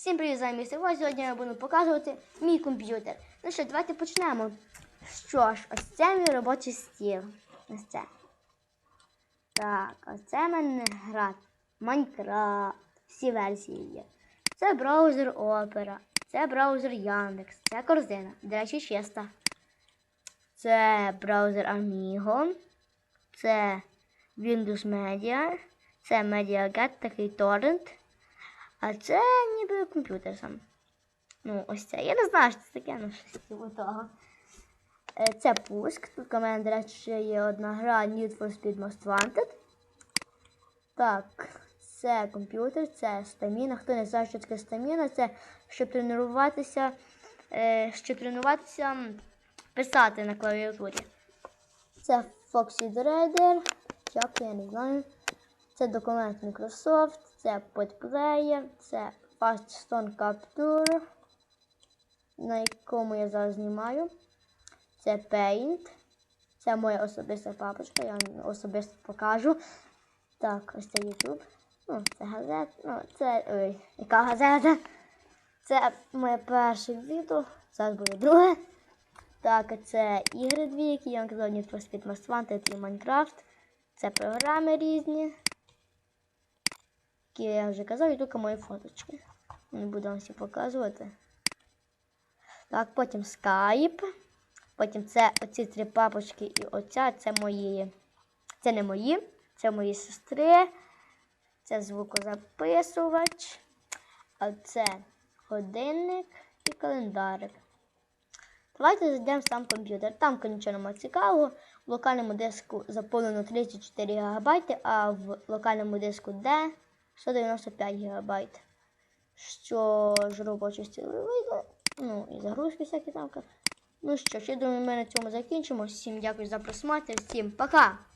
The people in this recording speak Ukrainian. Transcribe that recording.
Всім привіт, з вами Вой. Сьогодні я буду показувати мій комп'ютер. Ну що, давайте почнемо. Що ж, ось це мій робочий стіл. Ось це. Так, ось це мене гра Майнкрафт. Всі версії є. Це браузер Opera, це браузер Яндекс, це корзина. До речі, чиста. Це браузер Amigo. Це Windows Media. Це MediaGet, такий торрент. А це ніби комп'ютер сам. Ну, ось це. Я не знаю, що це таке, ну щось того. Е, Це пуск. Тут у мене, до речі, ще є одна гра Need for Speed Most Wanted. Так, це комп'ютер, це стаміна. Хто не знає, що таке стаміна, це щоб тренуватися, е, щоб тренуватися писати на клавіатурі. Це Foxy Reader. Як я не знаю. Це документ Microsoft, це подплеєр, це Faststone Capture, на якому я зараз знімаю. Це Paint. Це моя особиста папочка, я вам особисто покажу. Так, ось це YouTube. Ну, це газета. Ну, це. Ой, яка газета? Це моє перше відео. Зараз буде друге. Так, це ігри дві, які я вам казав, Need for Speed Most Wanted і Minecraft. Це програми різні. Які я вже казав, і тільки мої фоточки. Не буду вам всі показувати. Так, потім Skype. Потім це три папочки і оця це мої. Це не мої, це мої сестри. Це звукозаписувач. А це годинник і календарик. Давайте зайдемо сам комп'ютер. Там нічого немає цікавого. В локальному диску заповнено 34 ГБ, а в локальному диску D 195 ГБ. Що ж робочий стіл вийде. Ну і загрузки всякі там. Ну що я думаю, ми на цьому закінчимо. Всім дякую за просмотр. Всім пока!